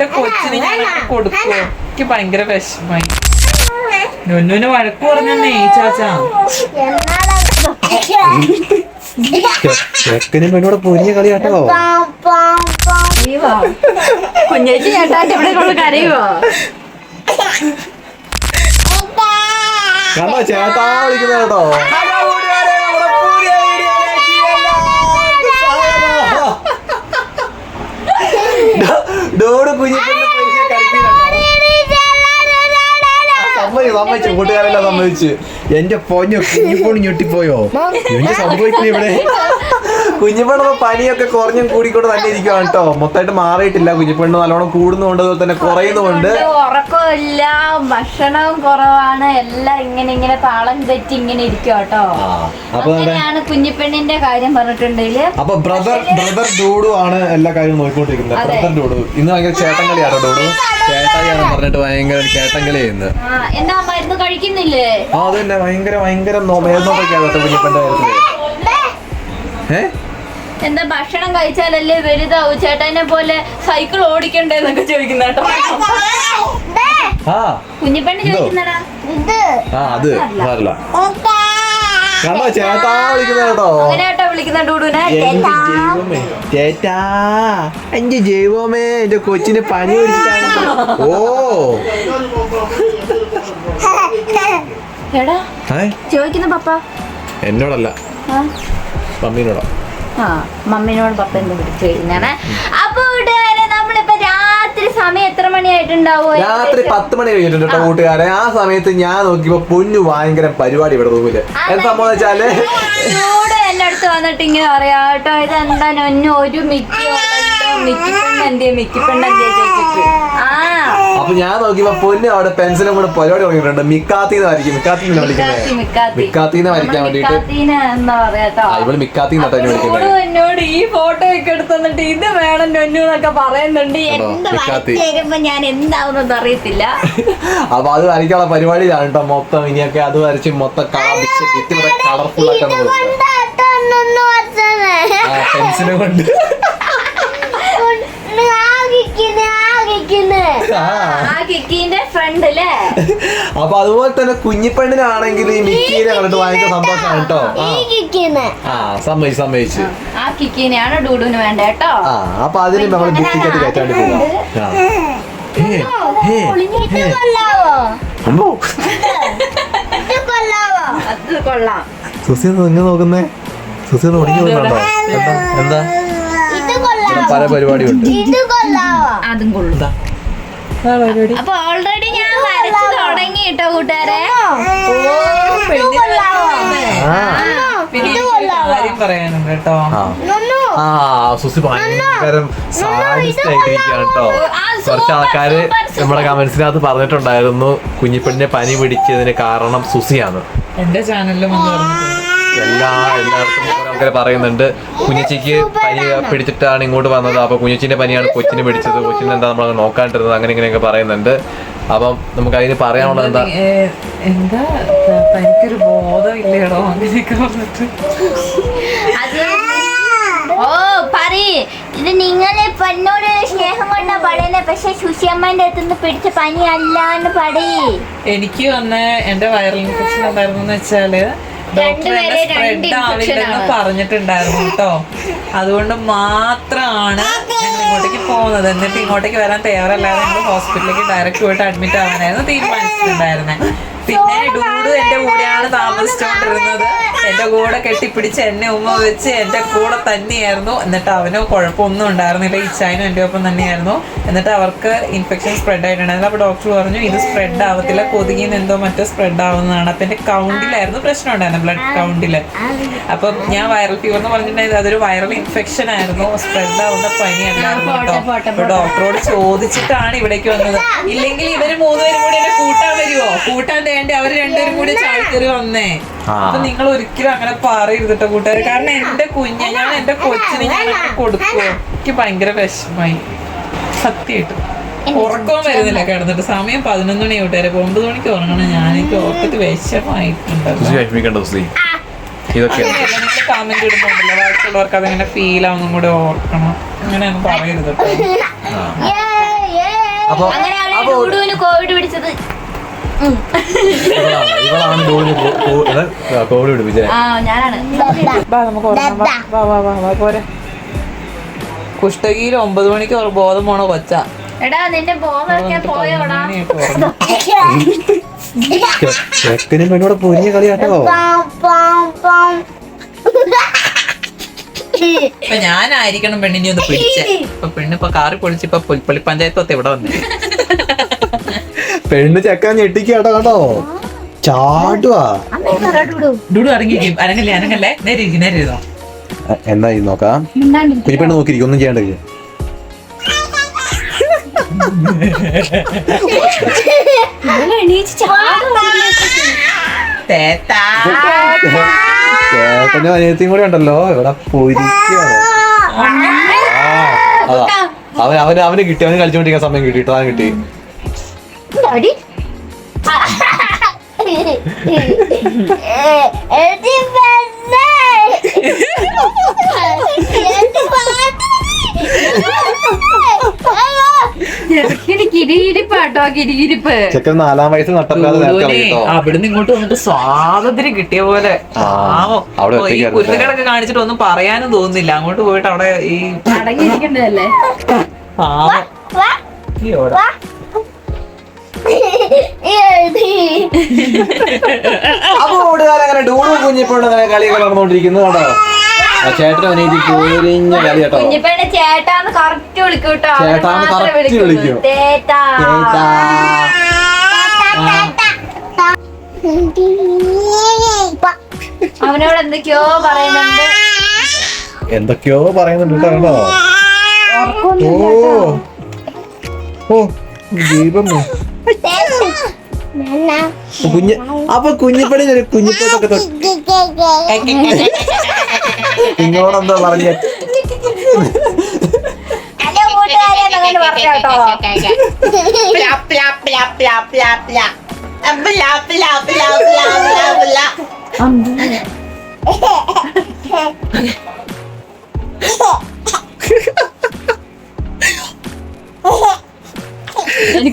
എന്റെ കൊച്ചിന് ഞാൻ അങ്ങനെ കൊടുക്കുവോ എനിക്ക് ഭയങ്കര വിഷമായി. നൊന്നുവിന് വഴക്ക് പറഞ്ഞേ ചാച്ചാ. ചെക്കനും പെണ്ണോടെ പൊരിഞ്ഞ കളി കേട്ടോ കുഞ്ഞേച്ചി ചേട്ടാ ഇവിടെ കൊണ്ട് കരയുവോ? ചേട്ടാ വിളിക്കുന്ന കേട്ടോ ഡോട് കുഞ്ഞിപ്പെണ്ണ് പൊരിഞ്ഞ കളിക്കുന്നുണ്ടോ സമ്മതിച്ചു സമ്മതിച്ചു സമ്മതിച്ചു എന്റെ പൊഞ്ഞു കുഞ്ഞിപ്പോണ് ഞെട്ടിപ്പോയോ? എന്ത് സംഭവിക്കുന്നു ഇവിടെ? കുഞ്ഞിപ്പെണ്ണ പനിയൊക്കെ കുറഞ്ഞും കൂടിക്കൊണ്ട് തന്നെ ഇരിക്കുവാണ് കേട്ടോ. മൊത്തമായിട്ട് മാറിയിട്ടില്ല. കുഞ്ഞിപ്പെണ്ണ് നല്ലോണം കൂടുന്നുണ്ട് അതുപോലെ തന്നെ കുറയുന്നുണ്ട് ഉറക്കമില്ല ഭക്ഷണവും കുറവാണ്. എല്ലാം ഇങ്ങനെ ഇങ്ങനെ താളം തെറ്റി ഇങ്ങനെ ഇരിക്കും കേട്ടോ. അങ്ങനെയാണ് കുഞ്ഞിപ്പെണ്ണിന്റെ കാര്യം പറഞ്ഞിട്ടുണ്ടെങ്കിൽ. അപ്പൊ ബ്രദർ ബ്രദർ ഡൂഡു ആണ് എല്ലാ കാര്യവും നോക്കിക്കൊണ്ടിരിക്കുന്നത്. ബ്രദർ ഡൂഡു ഇന്ന് ഭയങ്കര ചേട്ടൻ കളിയാണോ ഡൂഡു ചേട്ടായിയാണ് പറഞ്ഞിട്ട് ഭയങ്കര ചേട്ടൻ കളി ചെയ്യുന്നത് എന്താ മരുന്ന് കഴിക്കുന്നില്ലേ? ആ അത് തന്നെ ഭയങ്കര ഭയങ്കര മേൽനോട്ടൊക്കെയാണ് കുഞ്ഞിപ്പന്റെ കാര്യത്തിൽ. ഏ? എന്താ ഭക്ഷണം കഴിച്ചാലല്ലേ വലുതാവൂ? ചേട്ടനെ പോലെ സൈക്കിൾ ഓടിക്കണ്ടേ എന്നൊക്കെ ചോദിക്കുന്ന കേട്ടോ. കുഞ്ഞിപ്പെണ്ണ്? ചോദിക്കുന്നടാ അത്. സാരല്ല കണ്ടോ ചേട്ടാ. വിളിക്കുന്ന കേട്ടോ. അങ്ങനെ കേട്ടോ വിളിക്കുന്ന ഡൂഡുനെ എന്റെ ജൈവമേ? ചേട്ടാ എന്റെ ജൈവമേ? എന്റെ കൊച്ചിന് പനി പിടിച്ചിട്ടാണ്. ഓ. എടാ ചോദിക്കുന്ന പപ്പ. എന്നോടല്ല. ആ. മമ്മീനോടാ ആ മമ്മിനോട് പപ്പ എന്ത് പിടിച്ചു കഴിഞ്ഞാണ് അപ്പൊ കൂട്ടുകാരെ നമ്മളിപ്പോ രാത്രി സമയം എത്ര മണിയായിട്ടുണ്ടാവോ? രാത്രി പത്ത് മണി കഴിഞ്ഞിട്ടുണ്ട് കേട്ടോ കൂട്ടുകാരെ. ആ സമയത്ത് ഞാൻ നോക്കിയപ്പോ പൊന്നു ഭയങ്കര പരിപാടി ഇവിടെ റൂമിൽ. എന്താ സംഭവം വെച്ചാൽ എന്റെ അടുത്ത് വന്നിട്ട് ഇങ്ങനെ പറയാട്ടോ ഇതെന്താ? ഒന്നും ഒരു മിക്കി അപ്പൊ ഞാൻ നോക്കിയപ്പോ പൊന്നു അവിടെ പെൻസിലും കൂടെ പരിപാടി തുടങ്ങിയിട്ടുണ്ട് മിക്കാത്തിന്ന് വരയ്ക്കും. മിക്കാത്തിന്ന് മിക്കാത്തി വിളിക്കുന്നത്. മിക്കാത്തി. മിക്കാത്തിന്ന് വരയ്ക്കാൻ വേണ്ടിട്ട് ഇവൾ മിക്കാത്തിന്ന് വിളിക്കുന്നത്. എന്നോട് ഈ ഫോട്ടോ ഒക്കെ എടുത്ത് തന്നിട്ട് ഇത് വേണം എന്നൊക്കെ പറയുന്നുണ്ട്. എന്ത്. ഞാൻ എന്താവുന്നത് അറിയത്തില്ല. അപ്പൊ അത് വരയ്ക്കാനുള്ള പരിപാടിയിലാണ് കേട്ടോ മൊത്തം ഇനിയൊക്കെ അത് വരച്ച് മൊത്തം കളർ കളർഫുൾ ആക്കാൻ പെൻസിലും കൊണ്ട് ആ ആ കിക്കിന്റെ ഫ്രണ്ട് അല്ലേ അപ്പൊ അതുപോലെ തന്നെ കുഞ്ഞിപ്പെണ്ണിനാണെങ്കിൽ ഈ മിക്കീനെ കണ്ടിട്ട് ഭയങ്കര സന്തോഷമാണ് കേട്ടോ. ആ. സമ്മതിച്ചു സമ്മതിച്ചു. ആ കിക്കിനെയാണ് ഡൂഡുവിന് വേണ്ട കേട്ടോ. ആ അപ്പൊ അതിന് നമ്മൾ ബുക്കിക്കറ്റ് കയറ്റാണ്ട് പോവാം. സുസി നിങ്ങൾ നോക്കുന്നേ? സുസി ഒടിഞ്ഞു പോകുന്നുണ്ടോ എന്താ? എന്താ പല പരിപാടിയുണ്ട്. അതും കൊള്ളും അപ്പൊ ഓൾറെഡി ഞാൻ വരച്ചു തുടങ്ങി കേട്ടോ കൂട്ടുകാരെ. പറയാനുണ്ട് കേട്ടോ. ആ. ആ സുസി ഭയങ്കര സാഡിസ്റ്റ് ആയിട്ടിരിക്കുകയാണ് കേട്ടോ കുറച്ച് ആൾക്കാര്. നമ്മുടെ കമന്റ്സിനകത്ത് പറഞ്ഞിട്ടുണ്ടായിരുന്നു കുഞ്ഞിപ്പെണ്ണിനെ പനി പിടിച്ചതിന് കാരണം സുസിയാണ്. എന്റെ ചാനലിലും എല്ലാ എല്ലാവർക്കും കുറെ ആൾക്കാർ പറയുന്നുണ്ട്. കുഞ്ഞിച്ചിക്ക് പനി പിടിച്ചിട്ടാണ് ഇങ്ങോട്ട് വന്നത്. അപ്പൊ കുഞ്ഞിച്ചിന്റെ പനിയാണ് കൊച്ചിനെ പിടിച്ചത്. കൊച്ചിനെ എന്താ നമ്മൾ നോക്കാണ്ടിരുന്നത്? അങ്ങനെ ഇങ്ങനെയൊക്കെ പറയുന്നുണ്ട്. അപ്പം നമുക്ക് അതിന് പറയാനുള്ളത് എന്താ? എന്താ തനിക്കൊരു ബോധമില്ലേടോ? അങ്ങനെയൊക്കെ പറഞ്ഞിട്ട്. ഓ പറയ്. ഇത് നിങ്ങളെ പന്നോട് സ്നേഹം കൊണ്ടാ പറയുന്നത് പക്ഷെ സുഷിയമ്മന്റെ അടുത്തുനിന്ന് പിടിച്ച പനി അല്ലാന്ന് പറയ്. എനിക്ക് വന്ന എന്റെ വൈറൽ ഇൻഫെക്ഷൻ എന്തായിരുന്നു വെച്ചാൽ സ്പ്രെഡ് ആവില്ലെന്ന്. പറഞ്ഞിട്ടുണ്ടായിരുന്നു കേട്ടോ. അതുകൊണ്ട് മാത്രമാണ് ഞങ്ങൾ ഇങ്ങോട്ടേക്ക് പോകുന്നത്. എന്നിട്ട് ഇങ്ങോട്ടേക്ക് വരാൻ തയ്യാറല്ലാതെ ഞങ്ങൾ ഹോസ്പിറ്റലിലേക്ക് ഡയറക്റ്റ് പോയിട്ട് അഡ്മിറ്റ് ആവാനായിരുന്നു തീരുമാനിച്ചിട്ടുണ്ടായിരുന്നത് പിന്നെ ഡൂഡു എന്റെ കൂടെയാണ് താമസിച്ചുകൊണ്ടിരുന്നത്. എന്റെ കൂടെ കെട്ടിപ്പിടിച്ച് എന്നെ ഉമ്മ വെച്ച് എന്റെ കൂടെ തന്നെയായിരുന്നു. എന്നിട്ട് അവന് കുഴപ്പമൊന്നും ഉണ്ടായിരുന്നില്ല. ഇച്ചായനും എന്റെ ഒപ്പം തന്നെയായിരുന്നു. എന്നിട്ട് അവർക്ക് ഇൻഫെക്ഷൻ സ്പ്രെഡ് ആയിട്ടുണ്ടായിരുന്നു. അപ്പോൾ ഡോക്ടർ പറഞ്ഞു ഇത് സ്പ്രെഡ് ആവത്തില്ല. കൊതുകിന്ന് എന്തോ മറ്റോ സ്പ്രെഡ് ആവുന്നതാണ്. അപ്പം എന്റെ കൗണ്ടിലായിരുന്നു പ്രശ്നം ഉണ്ടായിരുന്നു ബ്ലഡ് കൗണ്ടിൽ. അപ്പം ഞാൻ വൈറൽ ഫീവർ എന്ന് പറഞ്ഞിട്ടുണ്ടായിരുന്നു. അതൊരു വൈറൽ ഇൻഫെക്ഷൻ ആയിരുന്നു. സ്പ്രെഡ് ആവുന്ന പനി കേട്ടോ. അപ്പൊ ഡോക്ടറോട് ചോദിച്ചിട്ടാണ് ഇവിടേക്ക് വന്നത്. ഇല്ലെങ്കിൽ ഇവർ മൂന്നുപേരും കൂടി എന്നെ കൂട്ടാൻ വരുമോ കൂട്ടാൻ വേണ്ടി അവർ രണ്ടുപേരും കൂടി ചാടിക്കറി വന്നേ. അപ്പൊ നിങ്ങൾ ഒരിക്കലും അങ്ങനെ പറയരുത് കേട്ടോ കൂട്ടുകാർ കാരണം എന്റെ കുഞ്ഞെ ഞാൻ എന്റെ കൊച്ചിന് ഞാൻ അങ്ങനെ കൊടുക്കുവോ എനിക്ക് ഭയങ്കര വിഷമായി. സത്യമായിട്ട്. ഉറക്കവും വരുന്നില്ല കിടന്നിട്ട്. സമയം പതിനൊന്ന് മണി കൂട്ടുകാരെ. ഒമ്പത് മണിക്ക് ഉറങ്ങണം. ഞാൻ എനിക്ക് ഓർത്തിട്ട് വിഷമായിട്ടുണ്ടല്ലോ. കമന്റ് ഇടുന്നുണ്ടല്ലോ. ബാക്കിയുള്ളവർക്ക് അതങ്ങനെ ഫീൽ ആവുന്നും കൂടെ ഓർക്കണം. അങ്ങനെ പറയരുത് കേട്ടോ ആ. അപ്പൊ അങ്ങനെയാണ് കോവിഡ് പിടിച്ചത്. ഇവളാണ് കോവിഡ് നമുക്ക് പോരെ. കുഷ്ടഗിയിൽ ഒമ്പത് മണിക്ക് ഒരു ബോധം പോണ കൊച്ച. ചെക്കനും പെണ്ണൂടെ പൊരിഞ്ഞ കളിയാട്ടോ. ഇപ്പൊ ഞാനായിരിക്കണം പെണ്ണിനെ ഒന്ന് പിടിച്ചേ. ഇപ്പൊ പെണ്ണ് ഇപ്പൊ കാറി പൊളിച്ച് ഇപ്പൊ പുൽപ്പള്ളി പഞ്ചായത്ത് ഇവിടെ വന്നു. പെണ്ണ് ചെക്കാൻ ഞെട്ടിക്കാട്ടോ കേട്ടോ ചാടുവാ. ഡുഡു? ഇറങ്ങിയിരിക്കും അനങ്ങല്ലേ അനങ്ങല്ലേ? നേരെ ഇരിക്കും നേരെ ഇരുന്നോ? എ- എന്നാ ഇത് നോക്കാം. കുഞ്ഞിപ്പെണ്ണ് നോക്കിയിരിക്കും ഒന്നും ചെയ്യണ്ട തേത്താ. ചേട്ടനും അനിയത്തിയും കൂടെ ഉണ്ടല്ലോ ഇവിടെ അവൻ അവന് അവന് കിട്ടി അവന് കളിച്ചോണ്ടിരിക്കാൻ സമയം കിട്ടി കിട്ടി. അടി. കിരികിരിപ്പാട്ടോ കിരികിരിപ്പ് ചെക്കൻ നാലാം വയസ്സിൽ നട്ടല്ലാതെ നേരത്തെ ഡുഡുവിനെ അവിടുന്ന് ഇങ്ങോട്ട് വന്നിട്ട് സ്വാതന്ത്ര്യം കിട്ടിയ പോലെ. കുരുത്തക്കേടൊക്കെ കാണിച്ചിട്ട് ഒന്നും പറയാനും തോന്നുന്നില്ല. അങ്ങോട്ട് പോയിട്ട് അവിടെ ഈ അടങ്ങിയിരിക്കണ്ടല്ലേ പാവം. അപ്പൊ ഓടുകാലം അങ്ങനെ ഡൂണും കുഞ്ഞിപ്പോഴും അങ്ങനെ കളിയൊക്കെ നടന്നുകൊണ്ടിരിക്കുന്നു കേട്ടോ. ആ ചേട്ടനും അനിയത്തി പൊരിഞ്ഞ കളി കേട്ടോ. ചേട്ടാന്ന് കറക്റ്റ് വിളിക്കും കേട്ടോ. ചേട്ടാന്ന് കറക്റ്റ് വിളിക്കൂ. അവനോട് എന്തൊക്കെയോ പറയുന്നുണ്ട്. എന്തൊക്കെയോ പറയുന്നുണ്ട് കേട്ടോ. ഓ. ഓ ദീപമേ കുഞ്ഞ് അപ്പൊ കുഞ്ഞിപ്പണി കുഞ്ഞിപ്പോട്ടൊക്കെ തൊട്ട് നിങ്ങളോടെന്താ പറഞ്ഞ? എന്റെ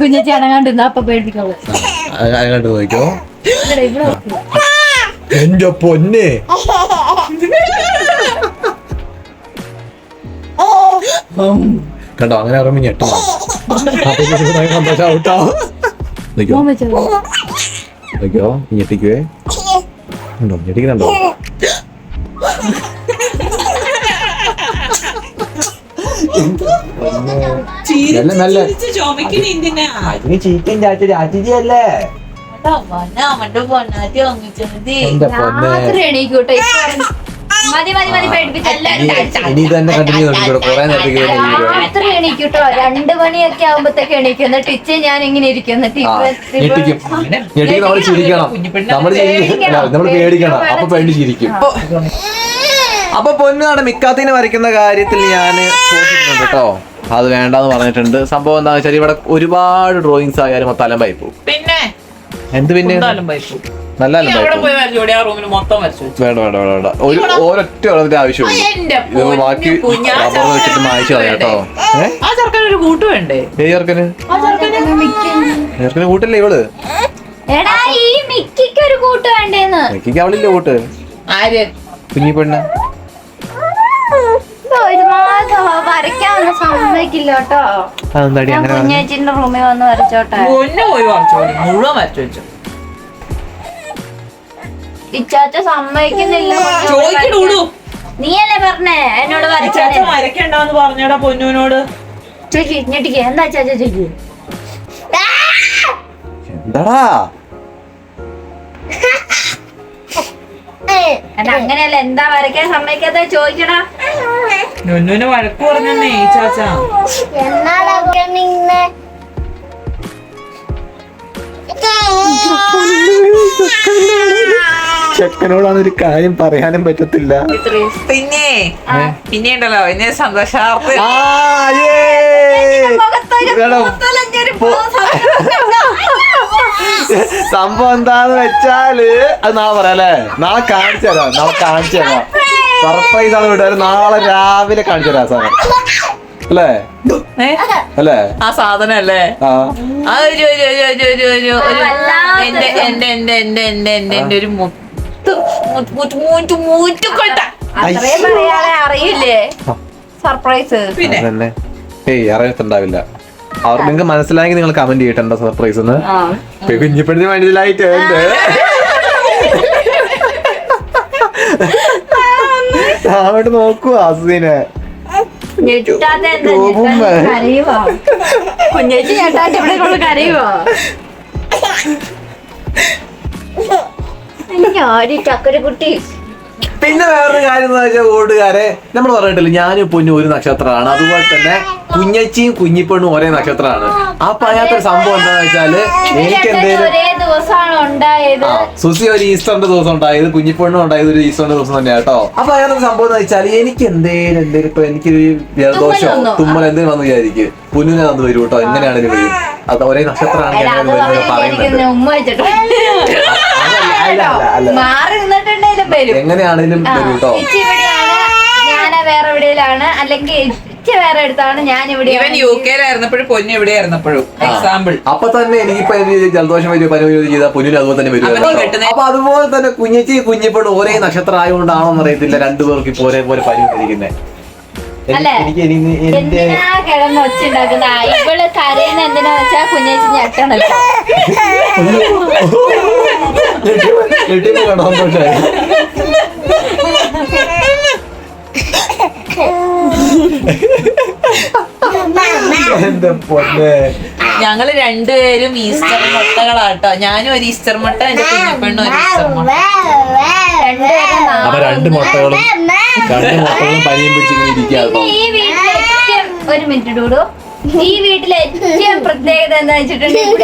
കുഞ്ഞേച്ചി അനങ്ങാണ്ട് അപ്പൊ ഇവിടെ ഇവിടെ വെക്ക്. എന്റെ പൊന്നെ. കണ്ടോ അങ്ങനെ പറയുമ്പോ ഞെട്ടോ സന്തോഷാവട്ടോ നോക്കിയോ നോക്കിയോ ഞെട്ടിക്കുവേ ഉണ്ടോ ഞെട്ടിക്കുന്നുണ്ടോ മെല്ലെ അതിന് എന്റെ പൊന്നെ. മതി മതി മതി ഇനി തന്നെ കണ്ടിന്യൂ കുറെ നേരത്തേക്ക്. രാത്രി എണീക്കൂട്ടോ രണ്ട് മണിയൊക്കെ ആകുമ്പത്തേക്ക് എണീക്കും എന്നിട്ട് ഇച്ച ഞാൻ ഇങ്ങനെ ഇരിക്കും എന്നിട്ട് ആ, ഞെട്ടിക്കും. ഞെട്ടിക്കും. നമ്മൾ ചിരിക്കണം. നമ്മൾ നമ്മൾ പേടിക്കണം. അപ്പൊ പേടി ചിരിക്കും. അപ്പൊ പൊന്നാണ് മിക്കാത്തിന് വരയ്ക്കുന്ന കാര്യത്തിൽ ഞാൻ കേട്ടോ. അത് വേണ്ടെന്ന് പറഞ്ഞിട്ടുണ്ട്. സംഭവം എന്താ വെച്ചാൽ ഇവിടെ ഒരുപാട് ഡ്രോയിങ്സ് ആയാലും മൊത്തം അലമ്പായി പോകും പിന്നെ? എന്ത് പിന്നെ? നല്ല വേണ്ട വേണ്ട വേണ്ട വേണ്ട. ഒരു ഒരൊറ്റ ഒരെണ്ണത്തിന്റെ ആവശ്യമുള്ളൂ ബാക്കി റബ്ബർ വെച്ചിട്ട് മായ്ച്ചു കളയാം കേട്ടോ. ഏഹ് ആ ചെറുക്കൻ ഒരു കൂട്ട് വേണ്ടേ? ഏ ചെറുക്കന്? ചെറുക്കന്? കൂട്ടല്ലേ ഇവൾ? മിക്കിക്ക് അവളില്ലേ കൂട്ട്? ആര്? കുഞ്ഞി പെണ്ണ്. ഒരുപാട് വരയ്ക്കാനൊന്നും സമ്മതിക്കില്ല കേട്ടോ. അതെന്താടി ഞാൻ അങ്ങനെ പറഞ്ഞെ? കുഞ്ഞേച്ചിന്റെ റൂമിൽ വന്ന് വരച്ചോട്ടെ. പൊന്നു പോയി വരച്ചോടി മുഴുവൻ വരച്ചു വെച്ചു. ഇച്ചാച്ച സമ്മതിക്കുന്നില്ല ചോദിക്കണൂടു നീയല്ലേ പറഞ്ഞേ? എന്നോട് വരച്ചാലേ ചേച്ചൻ വരയ്ക്കണ്ടെന്ന് പറഞ്ഞടാ പൊന്നുവിനോട് ചോദിക്ക് ഞെട്ടിക്ക്. എന്താ ചാച്ച ചോദിക്ക്? എന്താടാ? അങ്ങനെയല്ല എന്താ വരയ്ക്കാൻ സമ്മതിക്കാത്ത ചോദിക്കടാ. നുന്നുവിന് വഴക്ക് പറഞ്ഞേ ചാച്ച. ചാച്ച ചെക്കനോടാണ് ഒരു കാര്യം പറയാനും പറ്റത്തില്ല. പിന്നെ പിന്നെ ഉണ്ടല്ലോ പിന്നെ പൂത്തലഞ്ഞൊരു സംഭവം എന്താന്ന് വെച്ചാൽ അത് നാളെ പറയാല്ലേ നാളെ കാണിച്ചു തരാം നാളെ കാണിച്ചു തരാം. സർപ്രൈസ് ആണ് വിട്ടാലും നാളെ രാവിലെ കാണിച്ചു തരാം സാറേ. അല്ലേ? അല്ലേ? ആ സാധനം അല്ലേ എന്റെ എന്റെ എന്റെ എന്റെ എന്റെ എന്റെ എന്റെ ഒരു മുത്ത് മുത്ത് മുത്ത് മൂറ്റ് മൂറ്റുകൊട്ട അത്രയും പറയാതെ അറിയില്ലേ? സർപ്രൈസ് പിന്നെ? ഏയ് അറിയത്തുണ്ടാവില്ല. അവർ നിങ്ങൾക്ക് മനസ്സിലായെങ്കിൽ നിങ്ങൾ കമന്റ് ചെയ്യട്ടെ സർപ്രൈസ് എന്ന്. ആ. കുഞ്ഞിപ്പണിന് മനസ്സിലായിട്ടുണ്ട് അങ്ങോട്ട് നോക്കൂ അസുദിനെ ഞെട്ടാൻ. കുഞ്ഞേച്ചി ഞെട്ടാത്ത ഇവിടെ കൊണ്ട് കരയുവോ? എനിക്ക് ആടി കുട്ടി? പിന്നെ വേറൊരു കാര്യം എന്ന് വെച്ചാൽ ഓടുകാരെ നമ്മൾ പറഞ്ഞിട്ടില്ല ഞാനും പൊന്നു ഒരു നക്ഷത്രമാണ്. അതുപോലെ തന്നെ കുഞ്ഞച്ചിയും കുഞ്ഞിപ്പെണ്ണും ഒരേ നക്ഷത്രമാണ്. അപ്പൊ അതിനകത്തൊരു സംഭവം എന്താന്ന് വെച്ചാൽ എനിക്ക് എന്തെങ്കിലും സുസി ഒരു ഈസ്റ്ററിന്റെ ദിവസം ഉണ്ടായത് കുഞ്ഞിപ്പെണ്ണും ഉണ്ടായത് ഒരു ഈസ്റ്ററിന്റെ ദിവസം തന്നെയാ കേട്ടോ. അപ്പൊ അതിനകത്തൊരു സംഭവം എന്ന് വെച്ചാൽ എനിക്ക് എന്തേലും എന്തേലും ഇപ്പൊ എനിക്കൊരു ജലദോഷമോ? തുമ്മൽ എന്തെങ്കിലും വന്നു വിചാരിക്കും. പൊന്നിനെ വന്ന് വരും കേട്ടോ എങ്ങനെയാണെങ്കിലും വരും. അത് ഒരേ നക്ഷത്രമാണ് അല്ല, മാറി നിന്നിട്ടുണ്ടെങ്കിലും വരും. എങ്ങനെയാണെങ്കിലും വരും കേട്ടോ ഞാൻ വേറെ എവിടെയാണ് അല്ലെങ്കിൽ ഇച്ചി വേറെ അടുത്താണ് ഞാൻ ഇവിടെ ഇവൻ യു കെയിലായിരുന്നപ്പോഴും പൊന്നു എവിടെയായിരുന്നപ്പോഴും എക്സാമ്പിൾ അപ്പൊ തന്നെ എനിക്കിപ്പോ എനിക്ക് ജലദോഷം വരും പനി വരും ചെയ്താൽ പൊന്നിന് അതുപോലെ തന്നെ വരും അപ്പൊ അതുപോലെ തന്നെ കുഞ്ഞിച്ചി കുഞ്ഞിപ്പോഴും ഒരേ നക്ഷത്രം ആയതുകൊണ്ടാണോ എന്നറിയത്തില്ല രണ്ടുപേർക്ക് ഇപ്പൊ ഒരേപോലെ പനി വന്നിരിക്കുന്നത്? എനിക്ക് എനിക്ക് ഇവൾ കരയുന്ന എന്തിനാ വെച്ചാ കുഞ്ഞേച്ചി ഞെട്ടണല്ലോ. എന്റെ പൊന്നെ. ഞങ്ങൾ രണ്ടുപേരും ഈസ്റ്റർ മുട്ടകളാട്ടോ. ഞാനും ഒരു ഈസ്റ്റർ മുട്ട എന്റെ കുഞ്ഞപ്പെണ്ണും ഒരു ഈസ്റ്റർ മുട്ട. അപ്പൊ രണ്ട് മുട്ടകളും രണ്ട് മുട്ടകളും പനിയും പിടിച്ചിങ്ങനെ ഇരിക്കാട്ടോ ഈ വീട്ടിലെ ഒരു മിനിറ്റ് ഡൂഡു ഈ വീട്ടിലെ ഏറ്റവും പ്രത്യേകത എന്താ വെച്ചിട്ടുണ്ടെങ്കിൽ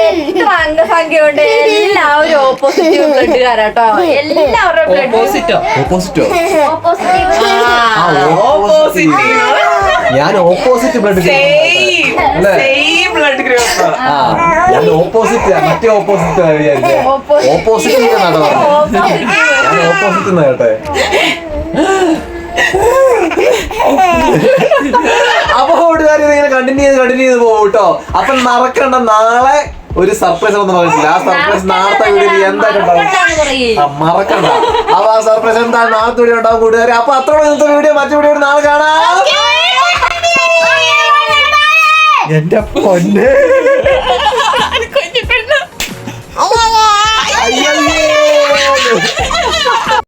അംഗസംഖ്യ ഉണ്ട് എല്ലാവരും ഓപ്പോസിറ്റീവ് ബ്ലഡുകാരാട്ടോ എല്ലാവരുടെ ബ്ലഡ് ഓപ്പോസിറ്റോ ഓപ്പോസിറ്റോ ഓപ്പോസിറ്റീവ് ആ ഓപ്പോസിറ്റ് ഞാൻ ഓപ്പോസിറ്റ് ബ്ലഡ് സെയിം അല്ലേ? സെയിം ബ്ലഡ് ഗ്രൂപ്പ് ആ ഞാൻ ഓപ്പോസിറ്റ് മറ്റേ ഓപ്പോസിറ്റ് Opposite. ഓപ്പോസിറ്റ് എന്നാണ് പറഞ്ഞത് ഞാൻ ഓപ്പോസിറ്റ് എന്ന് കേട്ടെ. അപ്പൊ കൂട്ടുകാരി ഇങ്ങനെ കണ്ടിന്യൂ ചെയ്ത് കണ്ടിന്യൂ ചെയ്ത് പോകും കേട്ടോ. അപ്പൊ നടക്കണ്ട നാളെ. ഒരു സർപ്രൈസ് ഒന്നും പറഞ്ഞില്ല ആ സർപ്രൈസ് നാളത്തെ വീഡിയോയിൽ എന്തായാലും ഉണ്ടാവും. മറക്കണ്ട. അപ്പൊ ആ സർപ്രൈസ് എന്താ നാളത്തെ വീഡിയോ ഉണ്ടാവും കൂട്ടുകാരെ. അപ്പൊ അത്രയുള്ള ഇന്നത്തെ വീഡിയോ. മറ്റു വീഡിയോ നാളെ കാണാം. എന്റെ പൊന്നെ. അയ്യയ്യേ.